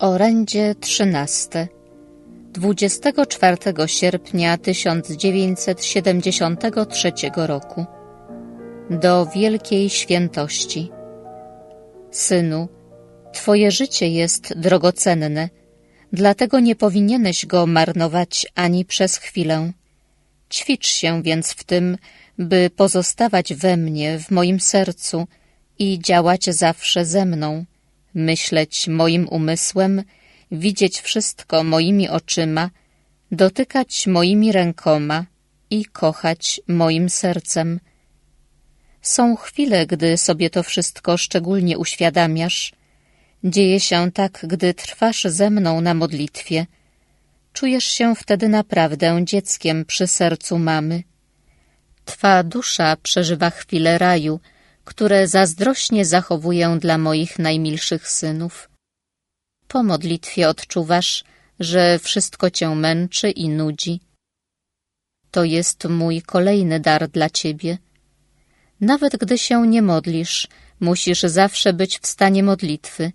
Orędzie 13 24 sierpnia 1973 roku. Do Wielkiej Świętości. Synu, Twoje życie jest drogocenne, dlatego nie powinieneś go marnować ani przez chwilę. Ćwicz się więc w tym, by pozostawać we mnie, w moim sercu i działać zawsze ze mną – myśleć moim umysłem, widzieć wszystko moimi oczyma, dotykać moimi rękoma i kochać moim sercem. Są chwile, gdy sobie to wszystko szczególnie uświadamiasz. Dzieje się tak, gdy trwasz ze mną na modlitwie. Czujesz się wtedy naprawdę dzieckiem przy sercu mamy. Twa dusza przeżywa chwilę raju, które zazdrośnie zachowuję dla moich najmilszych synów. Po modlitwie odczuwasz, że wszystko cię męczy i nudzi. To jest mój kolejny dar dla ciebie. Nawet gdy się nie modlisz, musisz zawsze być w stanie modlitwy.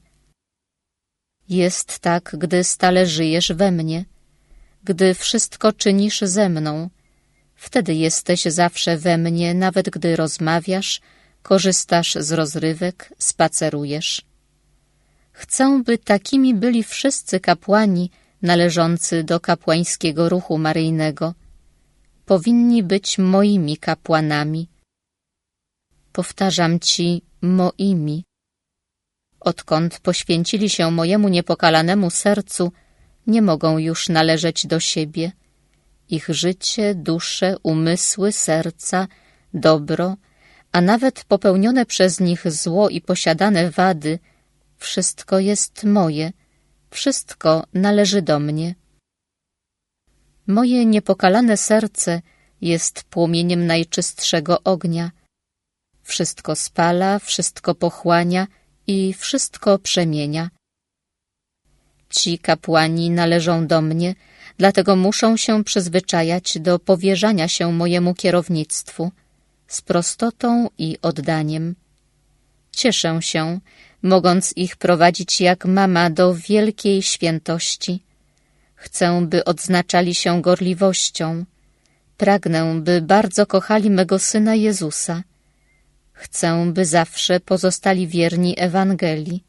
Jest tak, gdy stale żyjesz we mnie, gdy wszystko czynisz ze mną. Wtedy jesteś zawsze we mnie, nawet gdy rozmawiasz, korzystasz z rozrywek, spacerujesz. Chcę, by takimi byli wszyscy kapłani należący do kapłańskiego ruchu maryjnego. Powinni być moimi kapłanami. Powtarzam ci, moimi. Odkąd poświęcili się mojemu niepokalanemu sercu, nie mogą już należeć do siebie. Ich życie, dusze, umysły, serca, dobro – a nawet popełnione przez nich zło i posiadane wady, wszystko jest moje, wszystko należy do mnie. Moje niepokalane serce jest płomieniem najczystszego ognia. Wszystko spala, wszystko pochłania i wszystko przemienia. Ci kapłani należą do mnie, dlatego muszą się przyzwyczajać do powierzania się mojemu kierownictwu – z prostotą i oddaniem. Cieszę się, mogąc ich prowadzić jak mama do wielkiej świętości. Chcę, by odznaczali się gorliwością. Pragnę, by bardzo kochali mego Syna Jezusa. Chcę, by zawsze pozostali wierni Ewangelii.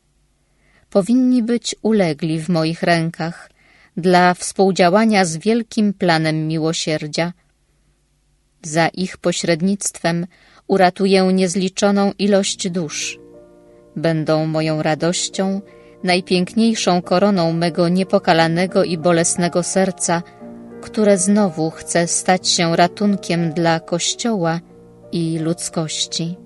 Powinni być ulegli w moich rękach dla współdziałania z wielkim planem miłosierdzia – za ich pośrednictwem uratuję niezliczoną ilość dusz. Będą moją radością, najpiękniejszą koroną mego niepokalanego i bolesnego serca, które znowu chce stać się ratunkiem dla Kościoła i ludzkości.